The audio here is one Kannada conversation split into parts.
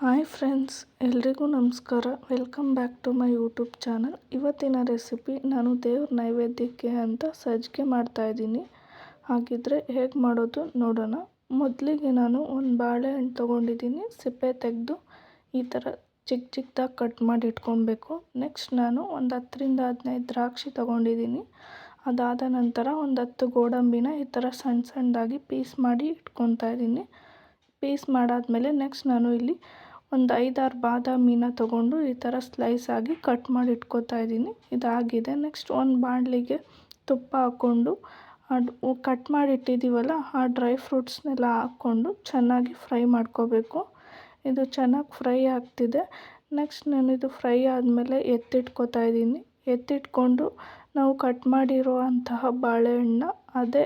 ಹಾಯ್ ಫ್ರೆಂಡ್ಸ್, ಎಲ್ರಿಗೂ ನಮಸ್ಕಾರ. Welcome back to my YouTube channel. ಇವತ್ತಿನ ರೆಸಿಪಿ ನಾನು ದೇವ್ರ ನೈವೇದ್ಯಕ್ಕೆ ಅಂತ ಸಜ್ಜಿಗೆ ಮಾಡ್ತಾಯಿದ್ದೀನಿ ಹಾಗಿದ್ರೆ ಹೇಗೆ ಮಾಡೋದು ನೋಡೋಣ. ಮೊದಲಿಗೆ ನಾನು ಒಂದು ಬಾಳೆಹಣ್ಣು ತೊಗೊಂಡಿದ್ದೀನಿ, ಸಿಪ್ಪೆ ತೆಗೆದು ಈ ಥರ ಚಿಕ್ಕ ಚಿಕ್ಕದಾಗಿ ಕಟ್ ಮಾಡಿ ಇಟ್ಕೊಬೇಕು. ನೆಕ್ಸ್ಟ್ ನಾನು ಒಂದು ಹತ್ತರಿಂದ ಹದಿನೈದು ದ್ರಾಕ್ಷಿ ತೊಗೊಂಡಿದ್ದೀನಿ. ಅದಾದ ನಂತರ ಒಂದು ಹತ್ತು ಗೋಡಂಬಿನ ಈ ಥರ ಸಣ್ಣ ಸಣ್ಣದಾಗಿ ಪೀಸ್ ಮಾಡಿ ಇಟ್ಕೊತಾ ಇದ್ದೀನಿ. ಪೀಸ್ ಮಾಡಾದಮೇಲೆ ನೆಕ್ಸ್ಟ್ ನಾನು ಇಲ್ಲಿ ಒಂದು ಐದಾರು ಬಾದಾಮಿನ ತೊಗೊಂಡು ಈ ಥರ ಸ್ಲೈಸ್ ಆಗಿ ಕಟ್ ಮಾಡಿ ಇಟ್ಕೋತಾ ಇದ್ದೀನಿ. ಇದಾಗಿದೆ. ನೆಕ್ಸ್ಟ್ ಒಂದು ಬಾಣಲಿಗೆ ತುಪ್ಪ ಹಾಕ್ಕೊಂಡು ಅದು ಕಟ್ ಮಾಡಿಟ್ಟಿದ್ದೀವಲ್ಲ ಆ ಡ್ರೈ ಫ್ರೂಟ್ಸ್ನೆಲ್ಲ ಹಾಕ್ಕೊಂಡು ಚೆನ್ನಾಗಿ ಫ್ರೈ ಮಾಡ್ಕೋಬೇಕು. ಇದು ಚೆನ್ನಾಗಿ ಫ್ರೈ ಆಗ್ತಿದೆ. ನೆಕ್ಸ್ಟ್ ನಾನು ಇದು ಫ್ರೈ ಆದಮೇಲೆ ಎತ್ತಿಟ್ಕೋತಾ ಇದ್ದೀನಿ. ಎತ್ತಿಟ್ಕೊಂಡು ನಾವು ಕಟ್ ಮಾಡಿರುವಂತಹ ಬಾಳೆಹಣ್ಣ ಬಾಳೆಹಣ್ಣನ್ನ ಅದೇ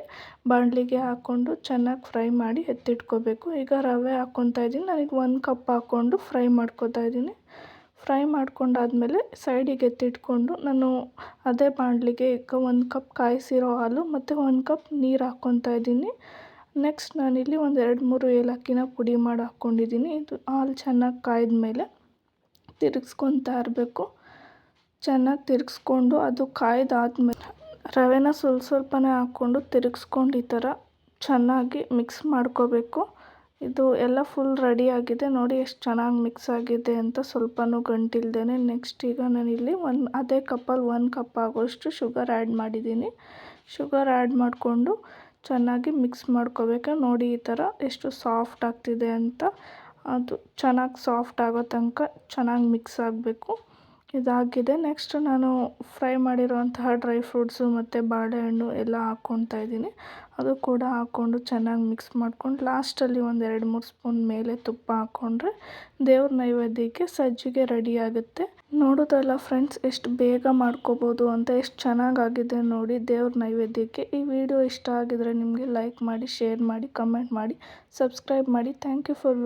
ಬಾಣಲಿಗೆ ಹಾಕ್ಕೊಂಡು ಚೆನ್ನಾಗಿ ಫ್ರೈ ಮಾಡಿ ಎತ್ತಿಟ್ಕೋಬೇಕು. ಈಗ ರವೆ ಹಾಕ್ಕೊತಾ ಇದ್ದೀನಿ. ನನಗೆ ಒಂದು ಕಪ್ ಹಾಕ್ಕೊಂಡು ಫ್ರೈ ಮಾಡ್ಕೋತಾ ಇದ್ದೀನಿ. ಫ್ರೈ ಮಾಡ್ಕೊಂಡಾದಮೇಲೆ ಸೈಡಿಗೆ ಎತ್ತಿಟ್ಕೊಂಡು ನಾನು ಅದೇ ಬಾಣಲಿಗೆ ಈಗ ಒಂದು ಕಪ್ ಕಾಯಿಸಿರೋ ಹಾಲು ಮತ್ತು ಒಂದು ಕಪ್ ನೀರು ಹಾಕ್ಕೊತಾ ಇದ್ದೀನಿ. ನೆಕ್ಸ್ಟ್ ನಾನಿಲ್ಲಿ ಒಂದು ಎರಡು ಮೂರು ಏಲಕ್ಕಿನ ಪುಡಿ ಮಾಡಿ ಹಾಕ್ಕೊಂಡಿದ್ದೀನಿ ಇದು ಹಾಲು ಚೆನ್ನಾಗಿ ಕಾಯ್ದ ಮೇಲೆ ತಿರುಗಿಸ್ಕೊತಾ ಇರಬೇಕು. ಚೆನ್ನಾಗಿ ತಿರುಗಿಸ್ಕೊಂಡು ಅದು ಕಾಯ್ದಾದ್ಮೇಲೆ ರವೆನ ಸ್ವಲ್ಪ ಸ್ವಲ್ಪನೇ ಹಾಕ್ಕೊಂಡು ತಿರುಗಿಸ್ಕೊಂಡು ಈ ಥರ ಚೆನ್ನಾಗಿ ಮಿಕ್ಸ್ ಮಾಡ್ಕೋಬೇಕು. ಇದು ಎಲ್ಲ ಫುಲ್ ರೆಡಿ ಆಗಿದೆ. ನೋಡಿ ಎಷ್ಟು ಚೆನ್ನಾಗಿ ಮಿಕ್ಸ್ ಆಗಿದೆ ಅಂತ ಸ್ವಲ್ಪನೂ ಗಂಟಿಲ್ದೇ ನೆಕ್ಸ್ಟ್ ಈಗ ನಾನಿಲ್ಲಿ ಒಂದು ಅದೇ ಕಪ್ಪಲ್ಲಿ ಒಂದು ಕಪ್ ಆಗೋಷ್ಟು ಶುಗರ್ ಆ್ಯಡ್ ಮಾಡಿದ್ದೀನಿ. ಶುಗರ್ ಆ್ಯಡ್ ಮಾಡಿಕೊಂಡು ಚೆನ್ನಾಗಿ ಮಿಕ್ಸ್ ಮಾಡ್ಕೋಬೇಕು. ನೋಡಿ ಈ ಥರ ಎಷ್ಟು ಸಾಫ್ಟ್ ಆಗ್ತಿದೆ ಅಂತ. ಅದು ಚೆನ್ನಾಗಿ ಸಾಫ್ಟ್ ಆಗೋ ತನಕ ಚೆನ್ನಾಗಿ ಮಿಕ್ಸ್ ಆಗಬೇಕು. ಇದಾಗಿದೆ. ನೆಕ್ಸ್ಟ್ ನಾನು ಫ್ರೈ ಮಾಡಿರುವಂತಹ ಡ್ರೈ ಫ್ರೂಟ್ಸು ಮತ್ತು ಬಾಳೆಹಣ್ಣು ಎಲ್ಲ ಹಾಕ್ಕೊತಾ ಇದ್ದೀನಿ. ಅದು ಕೂಡ ಹಾಕ್ಕೊಂಡು ಚೆನ್ನಾಗಿ ಮಿಕ್ಸ್ ಮಾಡ್ಕೊಂಡು ಲಾಸ್ಟಲ್ಲಿ ಒಂದು ಎರಡು ಮೂರು ಸ್ಪೂನ್ ಮೇಲೆ ತುಪ್ಪ ಹಾಕ್ಕೊಂಡ್ರೆ ದೇವ್ರ ನೈವೇದ್ಯಕ್ಕೆ ಸಜ್ಜಿಗೆ ರೆಡಿ ಆಗುತ್ತೆ. ನೋಡೋದಲ್ಲ ಫ್ರೆಂಡ್ಸ್ ಎಷ್ಟು ಬೇಗ ಮಾಡ್ಕೋಬೋದು ಅಂತ, ಎಷ್ಟು ಚೆನ್ನಾಗಾಗಿದೆ ನೋಡಿ ದೇವ್ರ ನೈವೇದ್ಯಕ್ಕೆ. ಈ ವಿಡಿಯೋ ಇಷ್ಟ ಆಗಿದ್ರೆ ನಿಮಗೆ ಲೈಕ್ ಮಾಡಿ ಶೇರ್ ಮಾಡಿ ಕಮೆಂಟ್ ಮಾಡಿ ಸಬ್ಸ್ಕ್ರೈಬ್ ಮಾಡಿ. Thank you for